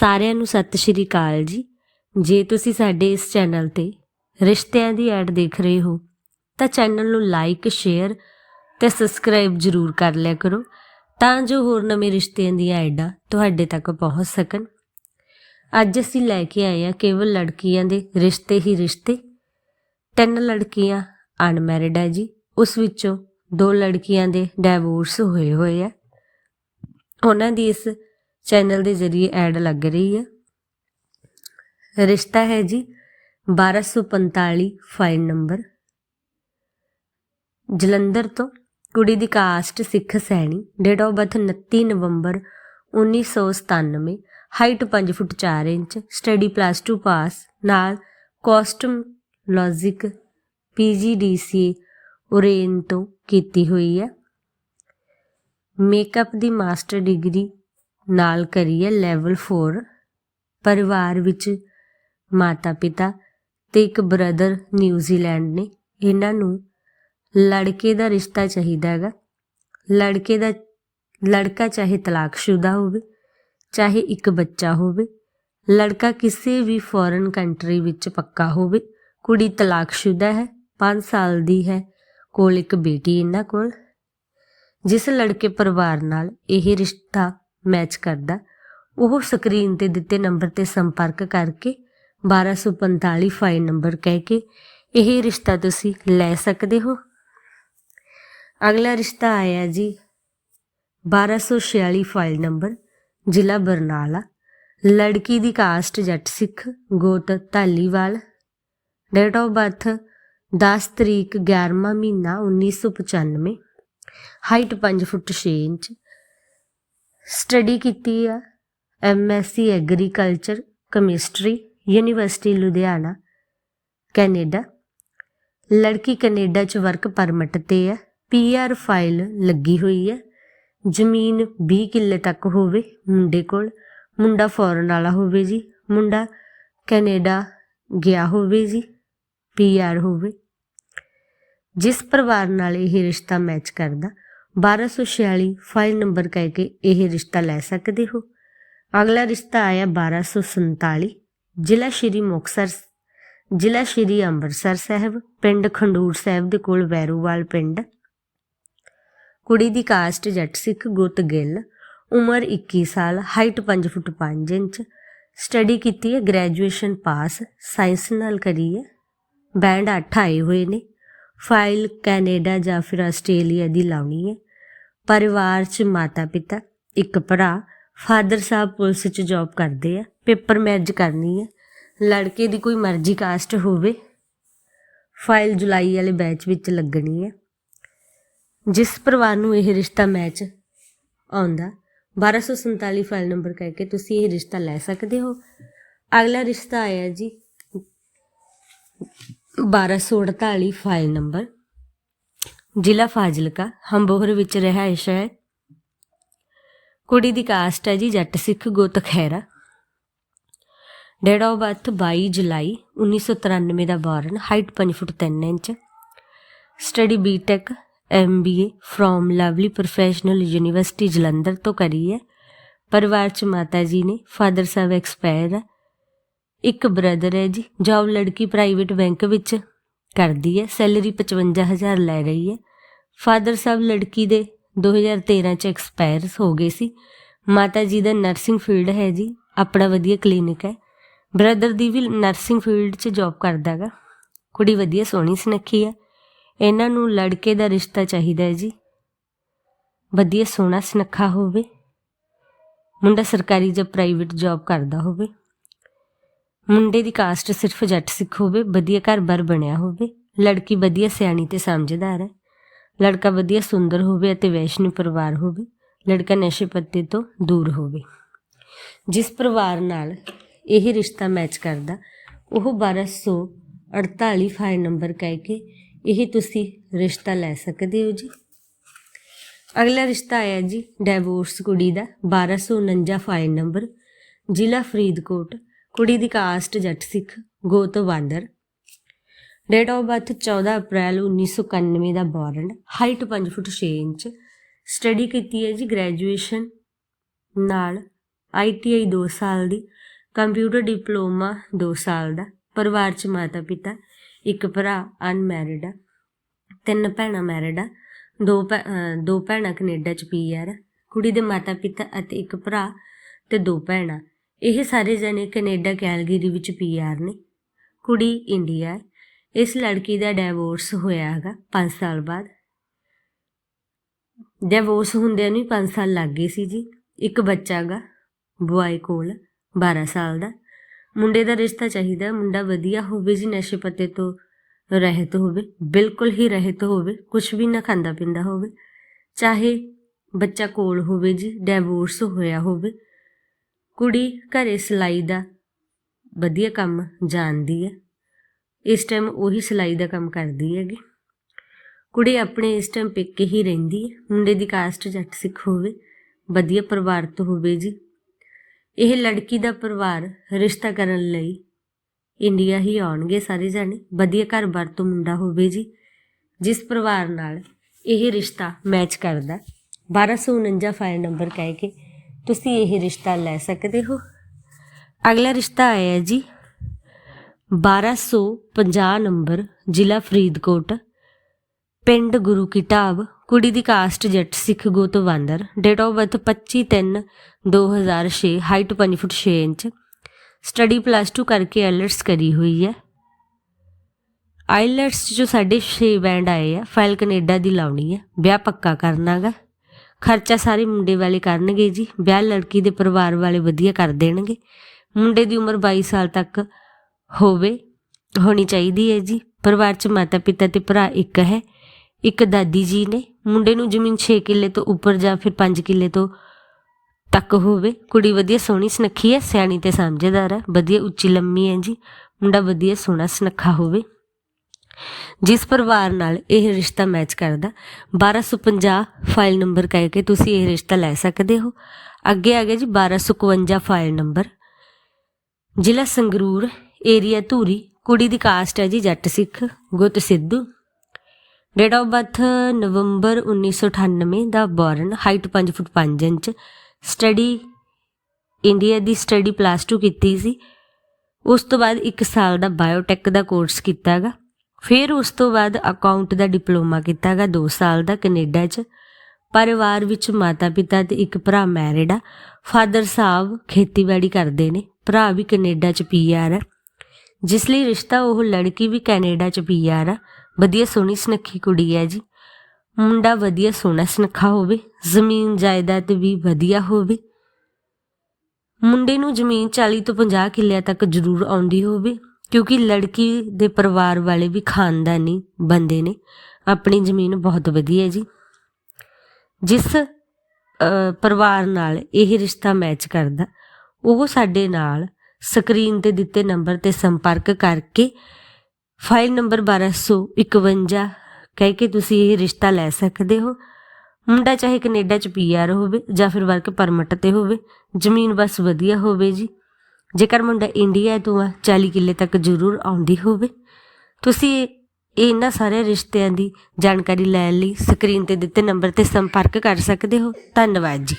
ਸਾਰਿਆਂ ਨੂੰ ਸਤਿ ਸ਼੍ਰੀ ਅਕਾਲ ਜੀ। ਜੇ ਤੁਸੀਂ ਸਾਡੇ ਇਸ ਚੈਨਲ ਤੇ ਰਿਸ਼ਤਿਆਂ ਦੀ ਐਡ ਦੇਖ ਰਹੇ ਹੋ, ਤਾਂ ਚੈਨਲ ਨੂੰ ਲਾਈਕ, ਸ਼ੇਅਰ ਤੇ ਸਬਸਕ੍ਰਾਈਬ ਜ਼ਰੂਰ ਕਰ ਲਿਆ ਕਰੋ, ਤਾਂ ਜੋ ਹੋਰ ਨਵੇਂ ਰਿਸ਼ਤਿਆਂ ਦੀਆਂ ਐਡਾਂ ਤੁਹਾਡੇ ਤੱਕ ਪਹੁੰਚ ਸਕਣ। ਅੱਜ ਅਸੀਂ ਲੈ ਕੇ ਆਏ ਹਾਂ ਕੇਵਲ ਲੜਕੀਆਂ ਦੇ ਰਿਸ਼ਤੇ ਹੀ ਰਿਸ਼ਤੇ। ਤਿੰਨ ਲੜਕੀਆਂ ਅਨਮੈਰਿਡ ਹੈ ਜੀ। ਉਸ ਵਿੱਚੋਂ ਦੋ ਲੜਕੀਆਂ ਦੇ ਡਿਵੋਰਸ ਹੋਏ ਹੋਏ ਆ। ਉਹਨਾਂ ਦੀ ਇਸ ਚੈਨਲ ਦੇ ਜ਼ਰੀਏ ਐਡ ਲੱਗ ਰਹੀ ਹੈ ਰਿਸ਼ਤਾ ਹੈ ਜੀ 1245 ਫਾਈਲ ਨੰਬਰ। ਜਲੰਧਰ ਤੋਂ ਕੁੜੀ ਦੀ caste Sikh Saini date of birth 29 ਨਵੰਬਰ 1997 height 5 foot 4 inch study plus 2 pass ਨਾਲ ਕਾਸਟਮ ਲੌਜਿਕ ਪੀਜੀਡੀਸੀਏ ਉਰੇਨ ਤੋਂ ਕੀਤੀ ਹੋਈ ਹੈ ਮੇਕਅਪ ਦੀ ਮਾਸਟਰ ਡਿਗਰੀ ਨਾਲ ਕਰੀਏ ਲੈਵਲ 4 ਪਰਿਵਾਰ ਵਿੱਚ ਮਾਤਾ ਪਿਤਾ ਤੇ ਇੱਕ ਬ੍ਰਦਰ ਨਿਊਜ਼ੀਲੈਂਡ ਨੇ, ਇਹਨਾਂ ਨੂੰ ਲੜਕੇ ਦਾ ਰਿਸ਼ਤਾ ਚਾਹੀਦਾ ਹੈਗਾ। ਲੜਕੇ ਦਾ, ਲੜਕਾ ਚਾਹੇ ਤਲਾਕਸ਼ੁਦਾ ਹੋਵੇ, ਚਾਹੇ ਇੱਕ ਬੱਚਾ ਹੋਵੇ, ਲੜਕਾ ਕਿਸੇ ਵੀ ਫੋਰਨ ਕੰਟਰੀ ਵਿੱਚ ਪੱਕਾ ਹੋਵੇ, ਕੁੜੀ ਤਲਾਕਸ਼ੁਦਾ ਹੈ 5 ਸਾਲ ਦੀ ਹੈ, ਕੋਲ ਇੱਕ ਬੇਟੀ ਇਹਨਾਂ ਕੋਲ। ਜਿਸ ਲੜਕੇ ਪਰਿਵਾਰ ਨਾਲ ਇਹ ਰਿਸ਼ਤਾ ਮੈਚ ਕਰਦਾ। ਉਹ ਸਕਰੀਨ ਤੇ ਦਿੱਤੇ ਨੰਬਰ ਤੇ ਸੰਪਰਕ ਕਰਕੇ 1245 ਫਾਈਲ ਨੰਬਰ ਕਹਿ ਕੇ, ਇਹ ਰਿਸ਼ਤਾ ਤੁਸੀਂ ਲੈ ਸਕਦੇ ਹੋ? ਅਗਲਾ ਰਿਸ਼ਤਾ ਆਇਆ ਜੀ 1246 ਫਾਈਲ ਨੰਬਰ ਜ਼ਿਲ੍ਹਾ ਬਰਨਾਲਾ। ਲੜਕੀ ਦੀ ਕਾਸਟ ਜੱਟ ਸਿੱਖ ਗੋਤ ਧਾਲੀਵਾਲ। ਡੇਟ ਆਫ ਬਰਥ 10 ਤਰੀਕ 11ਵਾਂ ਮਹੀਨਾ 1995 ਹਾਈਟ 5 ਫੁੱਟ 6 ਇੰਚ। ਸਟੱਡੀ ਕੀਤੀ ਆ MSc agriculture chemistry university Ludhiana Canada ਲੜਕੀ ਕੈਨੇਡਾ ਚ ਵਰਕ ਪਰਮਿਟ ਤੇ ਹੈ ਪੀਆਰ ਫਾਈਲ ਲੱਗੀ ਹੋਈ ਹੈ ਜ਼ਮੀਨ 20 ਕਿੱਲੇ ਤੱਕ ਹੋਵੇ ਮੁੰਡੇ ਕੋਲ, ਮੁੰਡਾ ਫੋਰਨ ਵਾਲਾ ਹੋਵੇ ਜੀ, ਮੁੰਡਾ ਕੈਨੇਡਾ ਗਿਆ ਹੋਵੇ ਜੀ ਪੀਆਰ ਹੋਵੇ। ਜਿਸ ਪਰਿਵਾਰ ਨਾਲ ਇਹ ਰਿਸ਼ਤਾ ਮੈਚ ਕਰਦਾ 1246 ਫਾਈਲ ਨੰਬਰ ਕਹਿ ਕੇ ਇਹ ਰਿਸ਼ਤਾ ਲੈ ਸਕਦੇ ਹੋ। ਅਗਲਾ ਰਿਸ਼ਤਾ ਆਇਆ 1247 ਜ਼ਿਲ੍ਹਾ ਸ਼੍ਰੀ ਮੁਕਤਸਰ, ਜ਼ਿਲ੍ਹਾ ਸ਼੍ਰੀ ਅੰਮ੍ਰਿਤਸਰ ਸਾਹਿਬ, ਪਿੰਡ ਖੰਡੂਰ ਸਾਹਿਬ ਦੇ ਕੋਲ ਵੈਰੂਵਾਲ ਪਿੰਡ। ਕੁੜੀ ਦੀ ਕਾਸਟ ਜੱਟ ਸਿੱਖ ਗੁੱਤ ਗਿੱਲ, ਉਮਰ 21 ਸਾਲ, ਹਾਈਟ 5 ਫੁੱਟ 5 ਇੰਚ, ਸਟੱਡੀ ਕੀਤੀ ਹੈ, ਗ੍ਰੈਜੂਏਸ਼ਨ ਪਾਸ, ਸਾਇੰਸ ਨਾਲ ਕਰੀ ਹੈ, ਬੈਂਡ 8 ਆਏ ਹੋਏ ਨੇ। ਫਾਈਲ ਕੈਨੇਡਾ ਜਾਂ ਫਿਰ ਆਸਟ੍ਰੇਲੀਆ ਦੀ ਲਾਉਣੀ ਹੈ। ਪਰਿਵਾਰ 'ਚ ਮਾਤਾ ਪਿਤਾ ਇੱਕ ਭਰਾ, ਫਾਦਰ ਸਾਹਿਬ ਪੁਲਿਸ 'ਚ ਜੌਬ ਕਰਦੇ ਆ। ਪੇਪਰ ਮੈਰਿਜ ਕਰਨੀ ਹੈ। ਲੜਕੇ ਦੀ ਕੋਈ ਮਰਜ਼ੀ ਕਾਸਟ ਹੋਵੇ। ਫਾਈਲ ਜੁਲਾਈ ਵਾਲੇ ਬੈਚ ਵਿੱਚ ਲੱਗਣੀ ਹੈ। ਜਿਸ ਪਰਿਵਾਰ ਨੂੰ ਇਹ ਰਿਸ਼ਤਾ ਮੈਚ ਆਉਂਦਾ 1247 ਫਾਈਲ ਨੰਬਰ ਕਹਿ ਕੇ ਤੁਸੀਂ ਇਹ ਰਿਸ਼ਤਾ ਲੈ ਸਕਦੇ ਹੋ। ਅਗਲਾ ਰਿਸ਼ਤਾ ਆਇਆ ਜੀ। 1248 ਫਾਈਲ ਨੰਬਰ, ਜ਼ਿਲ੍ਹਾ ਫਾਜ਼ਿਲਕਾ, ਹੰਬੋਹਰ ਵਿੱਚ ਰਿਹਾਇਸ਼ ਹੈ। ਕੁੜੀ ਦੀ ਕਾਸਟ ਹੈ ਜੀ ਜੱਟ ਸਿੱਖ ਗੋਤ ਖੈਰਾ। ਡੇਟ ਆਫ ਬਰਥ 22 ਜੁਲਾਈ 1993 ਦਾ born height 5 foot 3 inch. Study BTech MBA from lovely professional university Jalandhar ਤੋਂ ਕਰੀ ਹੈ। ਪਰਿਵਾਰ ਚ ਮਾਤਾ ਜੀ ਨੇ, ਫਾਦਰ ਸਾਹਿਬ ਐਕਸਪਾਇਰ ਹੈ। ਇੱਕ ਬ੍ਰਦਰ ਹੈ ਜੀ ਜੌਬ ਲੜਕੀ ਪ੍ਰਾਈਵੇਟ ਬੈਂਕ ਵਿੱਚ ਕਰਦੀ ਹੈ ਸੈਲਰੀ 55000 ਲੈ ਰਹੀ ਹੈ। ਫਾਦਰ ਸਾਹਿਬ ਲੜਕੀ ਦੇ 2013 ਚ ਐਕਸਪਾਇਰ ਹੋ ਗਏ ਸੀ। ਮਾਤਾ ਜੀ ਦਾ ਨਰਸਿੰਗ ਫੀਲਡ ਹੈ ਜੀ, ਆਪਣਾ ਵਧੀਆ ਕਲੀਨਿਕ ਹੈ। ਬ੍ਰਦਰ ਦੀ ਵੀ ਨਰਸਿੰਗ ਫੀਲਡ 'ਚ ਜੌਬ ਕਰਦਾਗਾ ਕੁੜੀ ਵਧੀਆ ਸੋਹਣੀ ਸੁਨੱਖੀ ਹੈ। ਇਹਨਾਂ ਨੂੰ ਲੜਕੇ ਦਾ ਰਿਸ਼ਤਾ ਚਾਹੀਦਾ ਹੈ ਜੀ। ਵਧੀਆ ਸੋਹਣਾ ਸੁਨੱਖਾ ਹੋਵੇ। ਮੁੰਡਾ ਸਰਕਾਰੀ ਜਾਂ ਪ੍ਰਾਈਵੇਟ ਜੌਬ ਕਰਦਾ ਹੋਵੇ। ਮੁੰਡੇ ਦੀ ਕਾਸਟ ਸਿਰਫ ਜੱਟ ਸਿੱਖ ਹੋਵੇ, ਵਧੀਆ ਘਰ-ਬਾਰ ਬਣਿਆ ਹੋਵੇ, ਲੜਕੀ ਵਧੀਆ ਸਿਆਣੀ ਤੇ ਸਮਝਦਾਰ ਹੈ, ਲੜਕਾ ਵਧੀਆ ਸੁੰਦਰ ਹੋਵੇ ਅਤੇ ਵੈਸ਼ਨੂ ਪਰਿਵਾਰ ਹੋਵੇ, ਲੜਕਾ ਨਸ਼ੇ ਪੱਤੇ ਤੋਂ ਦੂਰ ਹੋਵੇ। ਜਿਸ ਪਰਿਵਾਰ ਨਾਲ ਇਹ ਰਿਸ਼ਤਾ ਮੈਚ ਕਰਦਾ, ਉਹ 1248 ਫਾਈਲ ਨੰਬਰ ਕਹਿ ਕੇ ਇਹ ਤੁਸੀਂ ਰਿਸ਼ਤਾ ਲੈ ਸਕਦੇ ਹੋ ਜੀ। ਅਗਲਾ ਰਿਸ਼ਤਾ ਆਇਆ ਜੀ ਡਿਵੋਰਸ ਕੁੜੀ ਦਾ 1249 ਫਾਈਲ ਨੰਬਰ ਜ਼ਿਲ੍ਹਾ ਫਰੀਦਕੋਟ ਕੁੜੀ ਦੀ ਕਾਸਟ ਜੱਟ ਸਿੱਖ, ਗੋਤ ਵਾਂਦਰ ਡੇਟ ਆਫ ਬਰਥ 14 ਅਪ੍ਰੈਲ 1991 ਦਾ born height 5 foot 6 inch. Study ਕੀਤੀ ਹੈ ਜੀ ਗ੍ਰੈਜੂਏਸ਼ਨ ਨਾਲ ਆਈਟੀਆਈ 2 ਸਾਲ ਦੀ ਕੰਪਿਊਟਰ ਡਿਪਲੋਮਾ 2 ਸਾਲ ਦਾ, ਪਰਿਵਾਰ ਚ ਮਾਤਾ ਪਿਤਾ, ਇੱਕ ਭਰਾ ਅਨਮੈਰਿਡ ਆ, ਤਿੰਨ ਭੈਣਾਂ ਮੈਰਿਡ ਆ, ਦੋ ਦੋ ਭੈਣਾਂ ਕੈਨੇਡਾ ਚ ਪੀਆਰ ਕੁੜੀ ਦੇ ਮਾਤਾ ਪਿਤਾ ਅਤੇ ਇੱਕ ਭਰਾ ਤੇ ਦੋ ਭੈਣਾਂ। ਇਹ ਸਾਰੇ ਜਣੇ ਕੈਨੇਡਾ ਕੈਲਗਰੀ ਵਿੱਚ ਪੀਆਰ ਨੇ। ਕੁੜੀ ਇੰਡੀਆ ਇਸ ਲੜਕੀ ਦਾ ਡਿਵੋਰਸ ਹੋਇਆ ਹੈਗਾ 5 ਸਾਲ ਬਾਅਦ। ਡਿਵੋਰਸ ਹੁੰਦਿਆਂ ਨੂੰ 5 ਸਾਲ ਲੱਗ ਗਏ ਸੀ ਜੀ। ਇੱਕ ਬੱਚਾ ਹੈਗਾ ਬੁਆਏ ਕੋਲ 12 ਸਾਲ ਦਾ। ਮੁੰਡੇ ਦਾ ਰਿਸ਼ਤਾ ਚਾਹੀਦਾ, ਮੁੰਡਾ ਵਧੀਆ ਹੋਵੇ ਜੀ, ਨਸ਼ੇ ਪੱਤੇ ਤੋਂ ਰਹਿਤ ਹੋਵੇ, ਬਿਲਕੁਲ ਹੀ ਰਹਿਤ ਹੋਵੇ ਕੁਝ ਵੀ ਨਾ ਖਾਂਦਾ ਪੀਂਦਾ ਹੋਵੇ। ਚਾਹੇ ਬੱਚਾ ਕੋਲ ਹੋਵੇ ਜੀ ਡਿਵੋਰਸ ਹੋਇਆ ਹੋਵੇ ਕੁੜੀ ਘਰੇ ਸਿਲਾਈ ਦਾ ਵਧੀਆ ਕੰਮ ਜਾਣਦੀ ਹੈ। ਇਸ ਟਾਈਮ ਉਹੀ ਸਿਲਾਈ ਦਾ ਕੰਮ ਕਰਦੀ ਹੈਗੀ। ਕੁੜੀ ਆਪਣੇ ਇਸ ਟਾਈਮ ਪੇਕੇ ਹੀ ਰਹਿੰਦੀ ਹੈ। ਮੁੰਡੇ ਦੀ ਕਾਸਟ ਜੱਟ ਸਿੱਖ ਹੋਵੇ, ਵਧੀਆ ਪਰਿਵਾਰ ਤੋਂ ਹੋਵੇ ਜੀ। ਇਹ ਲੜਕੀ ਦਾ ਪਰਿਵਾਰ ਰਿਸ਼ਤਾ ਕਰਨ ਲਈ ਇੰਡੀਆ ਹੀ ਆਉਣਗੇ ਸਾਰੇ ਜਾਣੇ। ਵਧੀਆ ਘਰ-ਬਾਰ ਤੋਂ ਮੁੰਡਾ ਹੋਵੇ ਜੀ, ਜਿਸ ਪਰਿਵਾਰ ਨਾਲ ਇਹ ਰਿਸ਼ਤਾ ਮੈਚ ਕਰਦਾ। 1249 ਫਾਈਲ ਨੰਬਰ ਕਹਿ ਕੇ ਤੁਸੀਂ ਇਹ ਰਿਸ਼ਤਾ ਲੈ ਸਕਦੇ ਹੋ। ਅਗਲਾ ਰਿਸ਼ਤਾ ਆਇਆ ਹੈ ਜੀ 1250 ਨੰਬਰ, ਜ਼ਿਲ੍ਹਾ ਫਰੀਦਕੋਟ, ਪਿੰਡ ਗੁਰੂ ਕੀ ਢਾਬ, ਕੁੜੀ ਦੀ ਕਾਸਟ ਜੱਟ ਸਿੱਖ ਗੋਤ Wander date of birth 25 3 2006 height 5 foot 6 inch study plus 2 ਕਰਕੇ ਆਈਲੈਟਸ ਕਰੀ ਹੋਈ ਹੈ। ਆਈਲਟਸ ਜੋ ਸਾਡੇ 6 ਬੈਂਡ ਆਏ ਆ, ਫਾਈਲ ਕੈਨੇਡਾ ਦੀ ਲਾਉਣੀ ਹੈ। ਵਿਆਹ ਪੱਕਾ ਕਰਨਾਗਾ। ਖਰਚਾ ਸਾਰੇ ਮੁੰਡੇ ਵਾਲੇ ਕਰਨਗੇ ਜੀ, ਵਿਆਹ ਲੜਕੀ ਦੇ ਪਰਿਵਾਰ ਵਾਲੇ ਵਧੀਆ ਕਰ ਦੇਣਗੇ। ਮੁੰਡੇ ਦੀ ਉਮਰ 22 ਸਾਲ ਤੱਕ ਹੋਵੇ, ਹੋਣੀ ਚਾਹੀਦੀ ਹੈ ਜੀ। ਪਰਿਵਾਰ 'ਚ ਮਾਤਾ ਪਿਤਾ ਤੇ ਭਰਾ ਇੱਕ ਹੈ, ਇੱਕ ਦਾਦੀ ਜੀ ਨੇ। ਮੁੰਡੇ ਨੂੰ ਜ਼ਮੀਨ 6 ਕਿੱਲੇ ਤੋਂ ਉੱਪਰ ਜਾਂ ਫਿਰ 5 ਕਿੱਲੇ ਤੋਂ ਤੱਕ ਹੋਵੇ। ਕੁੜੀ ਵਧੀਆ ਸੋਹਣੀ, ਸੁਨੱਖੀ ਹੈ, ਸਿਆਣੀ ਤੇ ਸਮਝਦਾਰ ਹੈ, ਵਧੀਆ ਉੱਚੀ ਲੰਮੀ ਹੈ ਜੀ। ਮੁੰਡਾ ਵਧੀਆ ਸੋਹਣਾ, ਸੁਨੱਖਾ ਹੋਵੇ। ਜਿਸ ਪਰਿਵਾਰ ਨਾਲ ਇਹ ਰਿਸ਼ਤਾ ਮੈਚ ਕਰਦਾ 1250 ਫਾਈਲ ਨੰਬਰ ਕਹਿ ਕੇ ਤੁਸੀਂ ਇਹ ਰਿਸ਼ਤਾ ਲੈ ਸਕਦੇ ਹੋ। ਅੱਗੇ ਆ ਗਿਆ ਜੀ 1251 ਫਾਈਲ ਨੰਬਰ ਜ਼ਿਲ੍ਹਾ ਸੰਗਰੂਰ ਏਰੀਆ ਧੂਰੀ, ਕੁੜੀ ਦੀ ਕਾਸਟ ਹੈ ਜੀ ਜੱਟ ਸਿੱਖ, ਗੁੱਤ ਸਿੱਧੂ। ਡੇਟ ਆਫ ਬਰਥ ਨਵੰਬਰ 1998 ਦਾ born height 5 foot 5 inch. Study India ਦੀ ਸਟੱਡੀ ਪਲੱਸ 2 ਕੀਤੀ ਸੀ। ਉਸ ਤੋਂ ਬਾਅਦ 1 ਸਾਲ ਦਾ ਬਾਇਓਟੈਕ ਦਾ ਕੋਰਸ ਕੀਤਾਗਾ ਫਿਰ ਉਸ ਤੋਂ ਬਾਅਦ ਅਕਾਊਂਟ ਦਾ ਡਿਪਲੋਮਾ ਕੀਤਾਗਾ 2 ਸਾਲ ਦਾ ਕੈਨੇਡਾ 'ਚ। ਪਰਿਵਾਰ ਵਿੱਚ ਮਾਤਾ ਪਿਤਾ ਤੇ ਇੱਕ ਭਰਾ ਮੈਰਿਡ ਆ। ਫਾਦਰ ਸਾਹਿਬ ਖੇਤੀਬਾੜੀ ਕਰਦੇ ਨੇ, ਭਰਾ ਵੀ ਕੈਨੇਡਾ 'ਚ ਪੀਆਰ ਆ। ਜਿਸ ਲਈ ਰਿਸ਼ਤਾ ਉਹ ਲੜਕੀ ਵੀ ਕੈਨੇਡਾ 'ਚ ਪੀਆਰ ਆ। ਵਧੀਆ ਸੋਹਣੀ ਸੁਨੱਖੀ ਕੁੜੀ ਹੈ ਜੀ। ਮੁੰਡਾ ਵਧੀਆ ਸੋਹਣਾ ਸੁਨੱਖਾ ਹੋਵੇ, ਜ਼ਮੀਨ ਜਾਇਦਾਦ ਵੀ ਵਧੀਆ ਹੋਵੇ। ਮੁੰਡੇ ਨੂੰ ਜ਼ਮੀਨ 40 ਤੋਂ 50 ਕਿੱਲਿਆਂ ਤੱਕ ਜ਼ਰੂਰ ਆਉਂਦੀ ਹੋਵੇ। ਕਿਉਂਕਿ ਲੜਕੀ ਦੇ ਪਰਿਵਾਰ ਵਾਲੇ ਵੀ ਖਾਨਦਾਨੀ ਬੰਦੇ ਨੇ। ਆਪਣੀ ਜ਼ਮੀਨ ਬਹੁਤ ਵਧੀਆ ਜੀ। ਜਿਸ ਪਰਿਵਾਰ ਨਾਲ ਇਹ ਰਿਸ਼ਤਾ ਮੈਚ ਕਰਦਾ, ਉਹ ਸਾਡੇ ਨਾਲ ਸਕਰੀਨ ਤੇ ਦਿੱਤੇ ਨੰਬਰ ਤੇ ਸੰਪਰਕ ਕਰਕੇ ਫਾਈਲ ਨੰਬਰ 1251 ਕਹਿ ਕੇ ਤੁਸੀਂ ਇਹ ਰਿਸ਼ਤਾ ਲੈ ਸਕਦੇ ਹੋ। ਮੁੰਡਾ ਚਾਹੇ ਕੈਨੇਡਾ ਚ ਪੀਆਰ ਹੋਵੇ ਜਾਂ ਫਿਰ ਵਰਕ ਪਰਮਿਟ ਤੇ ਹੋਵੇ, ਜ਼ਮੀਨ ਬਸ ਵਧੀਆ ਹੋਵੇ ਜੀ। ਜੇਕਰ ਮੁੰਡਾ ਇੰਡੀਆ ਤੋਂ ਆ 40 ਕਿੱਲੇ ਤੱਕ ਜ਼ਰੂਰ ਆਉਂਦੀ ਹੋਵੇ, ਤੁਸੀਂ ਇਹਨਾਂ ਸਾਰੇ ਰਿਸ਼ਤਿਆਂ ਦੀ ਜਾਣਕਾਰੀ ਲੈਣ ਲਈ ਸਕਰੀਨ ਤੇ ਦਿੱਤੇ ਨੰਬਰ ਤੇ ਸੰਪਰਕ ਕਰ ਸਕਦੇ ਹੋ। ਧੰਨਵਾਦ ਜੀ।